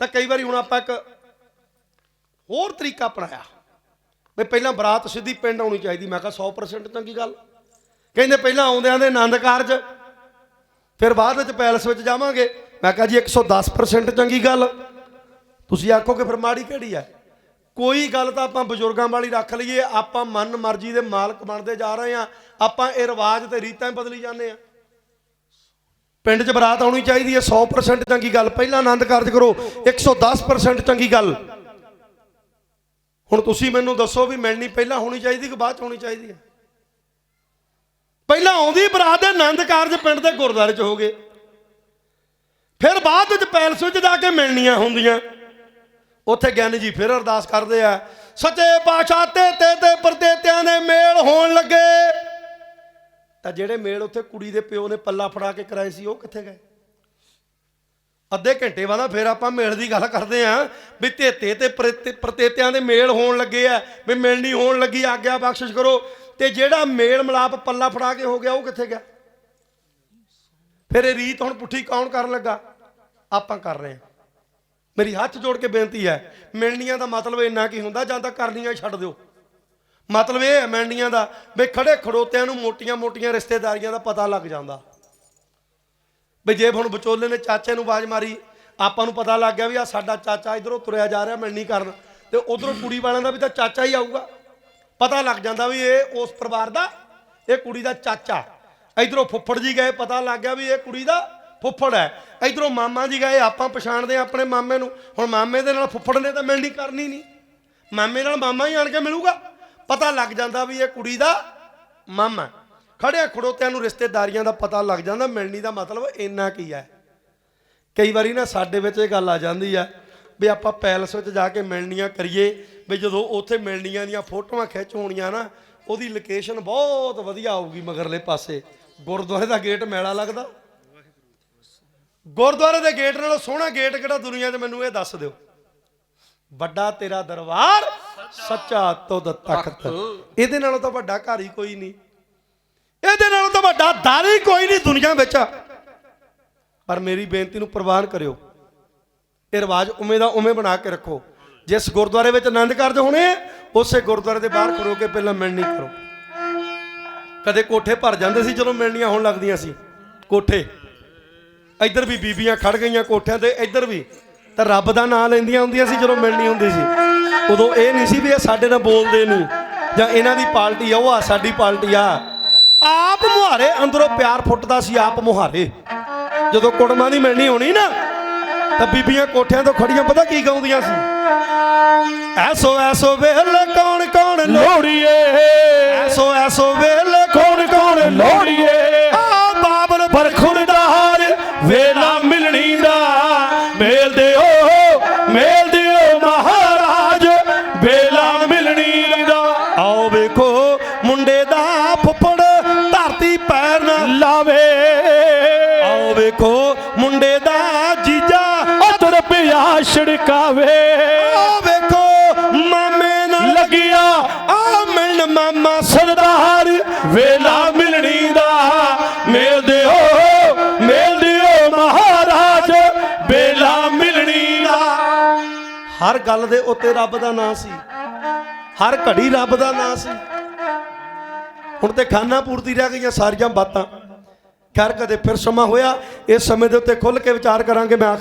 ਤਾਂ ਕਈ ਵਾਰੀ ਹੁਣ ਆਪਾਂ ਇੱਕ ਹੋਰ ਤਰੀਕਾ ਅਪਣਾਇਆ। ਵੀ ਪਹਿਲਾਂ ਬਰਾਤ ਸਿੱਧੀ ਪਿੰਡ ਆਉਣੀ ਚਾਹੀਦੀ, ਮੈਂ ਕਿਹਾ 100% ਚੰਗੀ ਗੱਲ। ਕਹਿੰਦੇ ਪਹਿਲਾਂ ਆਉਂਦਿਆਂ ਦੇ ਆਨੰਦ ਕਾਰਜ, ਫਿਰ ਬਾਅਦ ਵਿੱਚ ਪੈਲਸ ਵਿੱਚ ਜਾਵਾਂਗੇ। ਮੈਂ ਕਿਹਾ ਜੀ 110% ਚੰਗੀ ਗੱਲ। ਤੁਸੀਂ ਆਖੋਗੇ ਫਿਰ ਮਾੜੀ ਕਿਹੜੀ ਹੈ? ਕੋਈ ਗੱਲ ਤਾਂ ਆਪਾਂ ਬਜ਼ੁਰਗਾਂ ਵਾਲੀ ਰੱਖ ਲਈਏ, ਆਪਾਂ ਮਨ ਮਰਜ਼ੀ ਦੇ ਮਾਲਕ ਬਣਦੇ ਜਾ ਰਹੇ ਆ ਆਪਾਂ ਇਹ ਰਿਵਾਜ ਤੇ ਰੀਤਾਂ ਬਦਲੀ ਜਾਂਦੇ ਆ ਪਿੰਡ 'ਚ ਬਰਾਤ ਆਉਣੀ ਚਾਹੀਦੀ ਹੈ 100% ਚੰਗੀ ਗੱਲ। ਪਹਿਲਾਂ ਆਨੰਦ ਕਾਰਜ ਕਰੋ 110% ਚੰਗੀ ਗੱਲ। ਹੁਣ ਤੁਸੀਂ ਮੈਨੂੰ ਦੱਸੋ ਵੀ ਮਿਲਣੀ ਪਹਿਲਾਂ ਹੋਣੀ ਚਾਹੀਦੀ ਕਿ ਬਾਅਦ 'ਚ ਹੋਣੀ ਚਾਹੀਦੀ ਹੈ? ਪਹਿਲਾਂ ਆਉਂਦੀ ਬਰਾਤ ਦੇ ਆਨੰਦ ਕਾਰਜ ਪਿੰਡ ਦੇ ਗੁਰਦੁਆਰੇ 'ਚ ਹੋਗੇ ਫਿਰ ਬਾਅਦ ਵਿੱਚ ਪੈਲਸ ਵਿੱਚ ਜਾ ਕੇ ਮਿਲਣੀਆਂ ਹੁੰਦੀਆਂ। ਉੱਥੇ ਗਿਆਨੀ ਜੀ ਫਿਰ ਅਰਦਾਸ ਕਰਦੇ ਆ, ਸੱਚੇ ਪਾਤਸ਼ਾਹ ਤੇ ਤੇ ਤੇ ਪਰਦੇਤਿਆਂ ਦੇ ਮੇਲ ਹੋਣ ਲੱਗੇ। ਤਾਂ ਜਿਹੜੇ ਮੇਲ ਉੱਥੇ ਕੁੜੀ ਦੇ ਪਿਓ ਨੇ ਪੱਲਾ ਫੜਾ ਕੇ ਕਰਾਏ ਸੀ, ਉਹ ਕਿੱਥੇ ਗਏ? ਅੱਧੇ ਘੰਟੇ ਬਾਅਦ ਫਿਰ ਆਪਾਂ ਮੇਲ ਦੀ ਗੱਲ ਕਰਦੇ ਆਂ ਵੀ ਤੇਤੇ ਤੇ ਪ੍ਰਤੇ- ਪ੍ਰਤੇਤਿਆਂ ਦੇ ਮੇਲ ਹੋਣ ਲੱਗੇ ਆ, ਵੀ ਮਿਲਣੀ ਹੋਣ ਲੱਗੀ, ਆਗਿਆ ਬਖਸ਼ਿਸ਼ ਕਰੋ। ਤੇ ਜਿਹੜਾ ਮੇਲ ਮਲਾਪ ਪੱਲਾ ਫੜਾ ਕੇ ਹੋ ਗਿਆ, ਉਹ ਕਿੱਥੇ ਗਿਆ? ਫਿਰ ਇਹ ਰੀਤ ਹੁਣ ਪੁੱਠੀ ਕੌਣ ਕਰਨ ਲੱਗਾ? ਆਪਾਂ ਕਰ ਰਹੇ ਹਾਂ ਮੇਰੀ ਹੱਥ ਜੋੜ ਕੇ ਬੇਨਤੀ ਹੈ, ਮਿਲਣੀਆਂ ਦਾ ਮਤਲਬ ਇੰਨਾ ਕੀ ਹੁੰਦਾ, ਜਾਂ ਤਾਂ ਕਰਨੀਆਂ ਛੱਡ ਦਿਓ। ਮਤਲਬ ਇਹ ਹੈ ਮਿਲਣੀਆਂ ਦਾ ਵੀ ਖੜੇ ਖੜੋਤਿਆਂ ਨੂੰ ਮੋਟੀਆਂ-ਮੋਟੀਆਂ ਰਿਸ਼ਤੇਦਾਰੀਆਂ ਦਾ ਪਤਾ ਲੱਗ ਜਾਂਦਾ। ਵੀ ਜੇ ਹੁਣ ਵਿਚੋਲੇ ਨੇ ਚਾਚੇ ਨੂੰ ਆਵਾਜ਼ ਮਾਰੀ, ਆਪਾਂ ਨੂੰ ਪਤਾ ਲੱਗ ਗਿਆ ਵੀ ਆ ਸਾਡਾ ਚਾਚਾ ਇਧਰੋਂ ਤੁਰਿਆ ਜਾ ਰਿਹਾ ਮਿਲਣੀ ਕਰਨ ਤੇ ਉਧਰੋਂ ਕੁੜੀ ਵਾਲਿਆਂ ਦਾ ਵੀ ਤਾਂ ਚਾਚਾ ਹੀ ਆਊਗਾ। ਪਤਾ ਲੱਗ ਜਾਂਦਾ ਵੀ ਇਹ ਉਸ ਪਰਿਵਾਰ ਦਾ, ਇਹ ਕੁੜੀ ਦਾ ਚਾਚਾ। ਇਧਰੋਂ ਫੁੱਫੜ ਜੀ ਗਏ, ਪਤਾ ਲੱਗ ਗਿਆ ਵੀ ਇਹ ਕੁੜੀ ਦਾ ਫੁੱਫੜ ਹੈ। ਇਧਰੋਂ ਮਾਮਾ ਜੀ ਗਏ, ਆਪਾਂ ਪਛਾਣਦੇ ਹਾਂ ਆਪਣੇ ਮਾਮੇ ਨੂੰ। ਹੁਣ ਮਾਮੇ ਦੇ ਨਾਲ ਫੁੱਫੜ ਨੇ ਤਾਂ ਮਿਲਣੀ ਕਰਨੀ ਨਹੀਂ। ਮਾਮੇ ਨਾਲ ਮਾਮਾ ਹੀ ਆਣ ਕੇ ਮਿਲੂਗਾ। ਪਤਾ ਲੱਗ ਜਾਂਦਾ ਵੀ ਇਹ ਕੁੜੀ ਦਾ ਮਾਮਾ ਹੈ। ਖੜਿਆ ਖੜੋਤਿਆਂ ਨੂੰ ਰਿਸ਼ਤੇਦਾਰੀਆਂ ਦਾ ਪਤਾ ਲੱਗ ਜਾਂਦਾ, ਮਿਲਣੀ ਦਾ ਮਤਲਬ ਇੰਨਾ ਕੀ ਹੈ। ਕਈ ਵਾਰੀ ਨਾ ਸਾਡੇ ਵਿੱਚ ਇਹ ਗੱਲ ਆ ਜਾਂਦੀ ਆ ਵੀ ਆਪਾਂ ਪੈਲਸ ਵਿੱਚ ਜਾ ਕੇ ਮਿਲਣੀਆਂ ਕਰੀਏ, ਵੀ ਜਦੋਂ ਉੱਥੇ ਮਿਲਣੀਆਂ ਦੀਆਂ ਫੋਟੋਆਂ ਖਿੱਚ ਹੋਣੀਆਂ ਨਾ, ਉਹਦੀ ਲੋਕੇਸ਼ਨ ਬਹੁਤ ਵਧੀਆ ਆਊਗੀ ਮਗਰਲੇ ਪਾਸੇ। ਗੁਰਦੁਆਰੇ ਦਾ ਗੇਟ ਮੇਲਾ ਲੱਗਦਾ। ਗੁਰਦੁਆਰੇ ਦੇ ਗੇਟ ਨਾਲੋਂ ਸੋਹਣਾ ਗੇਟ ਕਿਹੜਾ ਦੁਨੀਆ 'ਚ ਮੈਨੂੰ ਇਹ ਦੱਸ ਦਿਓ। ਵੱਡਾ ਤੇਰਾ ਦਰਬਾਰ ਸੱਚਾ ਤੁਧ ਤਖਤ। ਇਹਦੇ ਨਾਲੋਂ ਤਾਂ ਵੱਡਾ ਘਰ ਹੀ ਕੋਈ ਨਹੀਂ। ਇਹਦੇ ਨਾਲੋਂ ਤਾਂ ਵੱਡਾ ਦਰ ਹੀ ਕੋਈ ਨਹੀਂ ਦੁਨੀਆ ਵਿੱਚ। ਪਰ ਮੇਰੀ ਬੇਨਤੀ ਨੂੰ ਪ੍ਰਵਾਨ ਕਰਿਓ। ਇਹ ਰਿਵਾਜ ਉਵੇਂ ਦਾ ਉਵੇਂ ਬਣਾ ਕੇ ਰੱਖੋ। ਜਿਸ ਗੁਰਦੁਆਰੇ ਵਿੱਚ ਆਨੰਦ ਕਾਰਜ ਹੋਣੇ ਉਸੇ ਗੁਰਦੁਆਰੇ ਦੇ ਬਾਹਰ ਖੜੋ ਕੇ ਪਹਿਲਾਂ ਮਿਲਣੀ ਕਰੋ। ਕਦੇ ਕੋਠੇ ਭਰ ਜਾਂਦੇ ਸੀ ਜਦੋਂ ਮਿਲਣੀਆਂ ਹੋਣ ਲੱਗਦੀਆਂ ਸੀ। ਕੋਠੇ। ਇੱਧਰ ਵੀ ਬੀਬੀਆਂ ਖੜ ਗਈਆਂ ਕੋਠਿਆਂ ਤੇ ਇੱਧਰ ਵੀ। ਤਾਂ ਰੱਬ ਦਾ ਨਾਮ ਲੈਂਦੀਆਂ ਹੁੰਦੀਆਂ ਸੀ ਜਦੋਂ ਮਿਲਣੀ ਹੁੰਦੀ ਸੀ। ਉਦੋਂ ਇਹ ਨਹੀਂ ਸੀ ਵੀ ਇਹ ਸਾਡੇ ਨਾਲ ਬੋਲਦੇ ਨਹੀਂ, ਜਾਂ ਇਹਨਾਂ ਦੀ ਪਾਰਟੀ ਆ, ਉਹ ਆ ਸਾਡੀ ਪਾਰਟੀ ਆ। ਆਪ ਮੁਹਾਰੇ ਅੰਦਰੋਂ ਪਿਆਰ ਫੁੱਟਦਾ ਸੀ, ਆਪ ਮੁਹਾਰੇ। ਜਦੋਂ ਕੁੜਮਾਂ ਦੀ ਮਿਲਣੀ ਹੋਣੀ ਨਾ, ਤਾਂ ਬੀਬੀਆਂ ਕੋਠਿਆਂ ਤੋਂ ਖੜੀਆਂ, ਪਤਾ ਕੀ ਗਾਉਂਦੀਆਂ ਸੀ? ਐਸੋ ਐਸੋ ਵੇਲੇ ਕੌਣ ਕੌਣ ਲੋੜੀਏ? ਐਸੋ ਐਸੋ ਵੇਲੇ ਕੌਣ ਕੌਣ ਲੋੜੀਏ? ਆ ਬਾਬਲ ਬਰਖੁਰਦਾਰ ਵੇਲਾ ਮਿਲਣੀ ਦਾ। ਮੇਲ ਦਿਓ, ਮੇਲ ਮੁੰਡੇ ਦਾ ਫੁੱਫੜ ਧਰਤੀ ਪੈਰ ਨਾ ਲਾਵੇ। ਆਓ ਵੇਖੋ, ਮੁੰਡੇ ਦਾ ਜੀਜਾ ਅਤਰ ਪਿਆ ਛੜਕਾਵੇ। ਆਓ ਵੇਖੋ, ਮਾਮੇ ਨਾਲ ਲੱਗਿਆ। ਆ ਮਿਲਣ ਮਾਮਾ ਸਰਦਾਰ, ਵੇਲਾ ਮਿਲਣੀ ਦਾ। ਮੇਲ ਦਿਓ ਮੇਲ ਦਿਓ ਮਹਾਰਾਜ, ਵੇਲਾ ਮਿਲਣੀ ਦਾ। ਹਰ ਗੱਲ ਦੇ ਉੱਤੇ ਰੱਬ ਦਾ ਨਾਂ ਸੀ। ਹਰ ਘੜੀ ਰੱਬ ਦਾ ਨਾਂ ਸੀ। ਹੁਣ ਤੇ ਖਾਨਾ ਪੂਰਤੀ ਰਹਿ ਗਈਆਂ ਸਾਰੀਆਂ ਬਾਤਾਂ। ਖੈਰ ਕਦੇ ਫਿਰ ਸਮਾਂ ਹੋਇਆ, ਇਸ ਸਮੇਂ ਦੇ ਉੱਤੇ ਖੁੱਲ ਕੇ ਵਿਚਾਰ ਕਰਾਂਗੇ, ਮੈਂ